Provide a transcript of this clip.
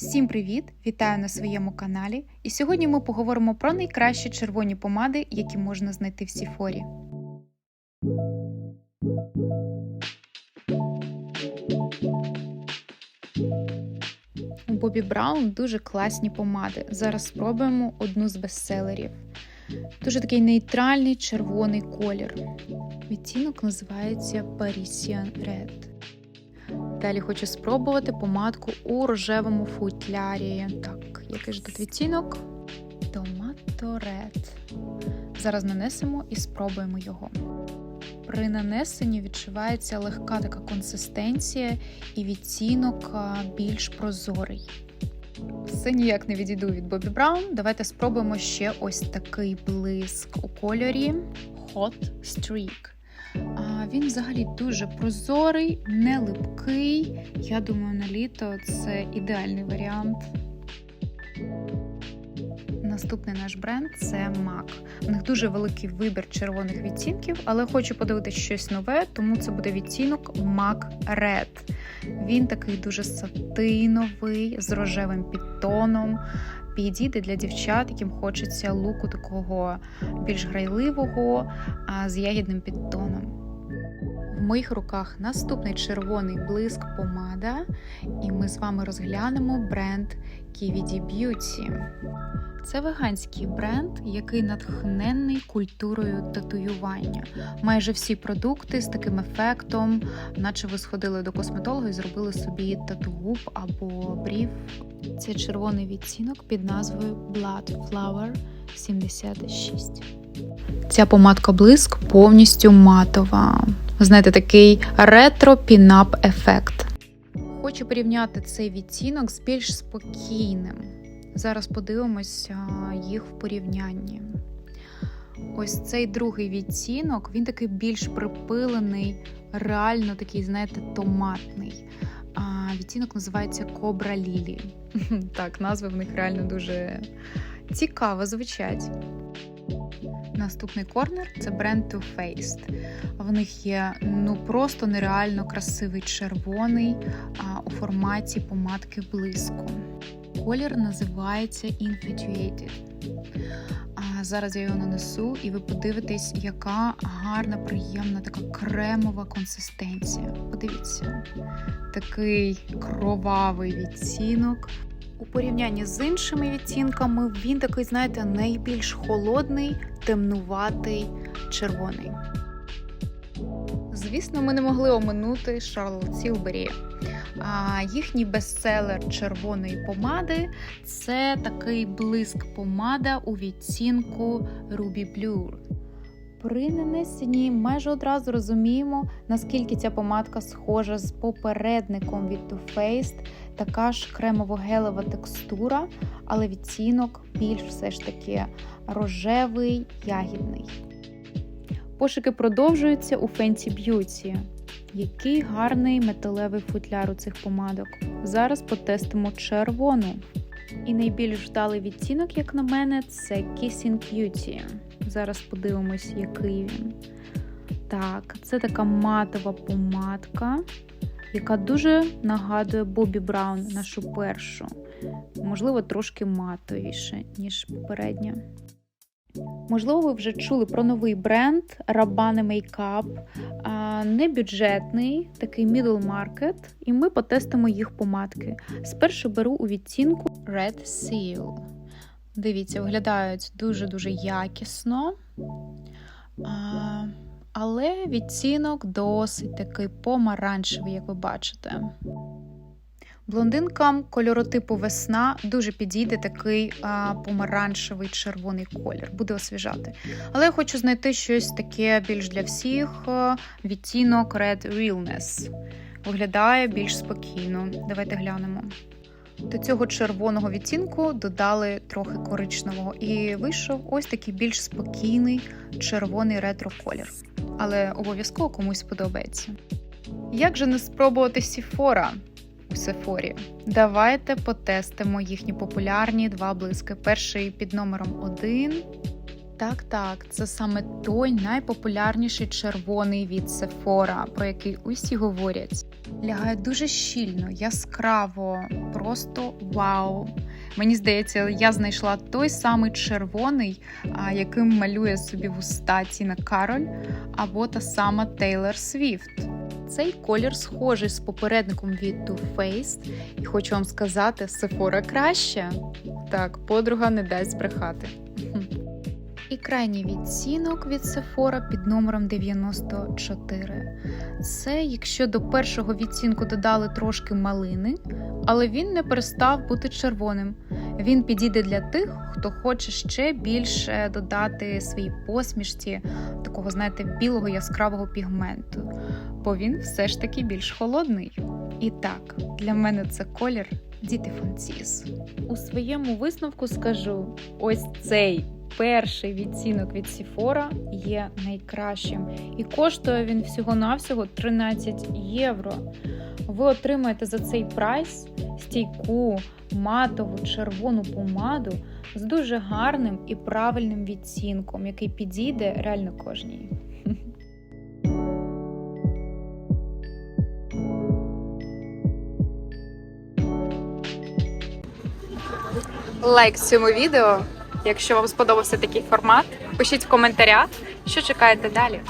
Всім привіт! Вітаю на своєму каналі. І сьогодні ми поговоримо про найкращі червоні помади, які можна знайти в Сіфорі. У Бобі Браун дуже класні помади. Зараз спробуємо одну з бестселерів. Дуже такий нейтральний червоний колір. Відтінок називається Parisian Red. Далі хочу спробувати помадку у рожевому футлярі. Так, який ж тут відтінок? Red. Зараз нанесемо і спробуємо його. При нанесенні відчувається легка така консистенція і відтінок більш прозорий. Все ніяк не відійду від Бобі Браун. Давайте спробуємо ще ось такий блиск у кольорі Hot Streak. Він взагалі дуже прозорий, не липкий. Я думаю, на літо це ідеальний варіант. Наступний наш бренд це MAC. У них дуже великий вибір червоних відтінків, але хочу подивитися щось нове, тому це буде відтінок MAC Red. Він такий дуже сатиновий, з рожевим підтоном. Підійде для дівчат, яким хочеться луку такого більш грайливого, з ягідним підтоном. Моїх руках наступний червоний блиск помада, і ми з вами розглянемо бренд KVD Beauty. Це веганський бренд, який натхнений культурою татуювання. Майже всі продукти з таким ефектом, наче ви сходили до косметолога і зробили собі тату-губ або брів. Це червоний відтінок під назвою Blood Flower 76. Ця помадка блиск повністю матова. Знаєте, такий ретро-пінап ефект. Хочу порівняти цей відтінок з більш спокійним. Зараз подивимося їх в порівнянні. Ось цей другий відтінок, він такий більш припилений, реально такий, знаєте, томатний. А, Відтінок називається Кобра Лілі. Так, назви в них реально дуже цікаво звучать. Наступний корнер це бренд Too Faced. В них є ну просто нереально красивий червоний а, у форматі помадки блиску. Колір називається Infatuated. А зараз я його нанесу, і ви подивитесь, яка гарна, приємна, така кремова консистенція. Подивіться, такий кровавий відтінок. У порівнянні з іншими відтінками він такий, знаєте, найбільш холодний, темнуватий, червоний. Звісно, ми не могли оминути Charlotte Tilbury. А їхній бестселер червоної помади це такий блиск помада у відтінку Ruby Blue. При нанесенні майже одразу розуміємо, наскільки ця помадка схожа з попередником від Too Faced, така ж кремово-гелева текстура, але відтінок більш все ж таки рожевий, ягідний. Пошуки продовжуються у Fenty Beauty. Який гарний металевий футляр у цих помадок. Зараз потестимо червону. І найбільш вдалий відтінок, як на мене, це Kissing Beauty. Зараз подивимось, який він. Так, це така матова помадка, яка дуже нагадує Бобі Браун, нашу першу. Можливо, трошки матовіше, ніж попередня. Можливо, ви вже чули про новий бренд Rabanne Makeup. Не бюджетний, такий middle market, і ми потестимо їх помадки. Спершу беру у відтінку Red Seal. Дивіться, виглядають дуже-дуже якісно. Але відтінок досить такий помаранчевий, як ви бачите. Блондинкам кольоротипу весна дуже підійде такий а, помаранчевий червоний колір, буде освіжати. Але я хочу знайти щось таке більш для всіх. Відтінок Red Realness. Виглядає більш спокійно. Давайте глянемо. До цього червоного відтінку додали трохи коричневого, і вийшов ось такий більш спокійний червоний ретро колір. Але обов'язково комусь сподобається. Як же не спробувати Сіфора? у Сефорі. Давайте потестимо їхні популярні два блиски. Перший під номером 1 Так, так, це саме той найпопулярніший червоний від Sephora, про який усі говорять. Лягає дуже щільно, яскраво, просто вау. Мені здається, я знайшла той самий червоний, яким малює собі вуста Тіна Кароль, або та сама Тейлор Свіфт. Цей колір схожий з попередником від Too Faced, і хочу вам сказати, Sephora краще. Так, подруга не дасть збрехати. І крайній відцінок від Sephora під номером 94. Це якщо до першого відцінку додали трошки малини, але він не перестав бути червоним. Він підійде для тих, хто хоче ще більше додати своїй посмішці такого, знаєте, білого яскравого пігменту, бо він все ж таки більш холодний. І так, для мене це колір Діти Франціс. У своєму висновку скажу: ось цей перший відцінок від Сіфора є найкращим, і коштує він всього-навсього 13 євро. Ви отримаєте за цей прайс стійку матову червону помаду з дуже гарним і правильним відцінком, який підійде реально кожній. Лайк цьому відео. Якщо вам сподобався такий формат, пишіть в коментарях, що чекаєте далі.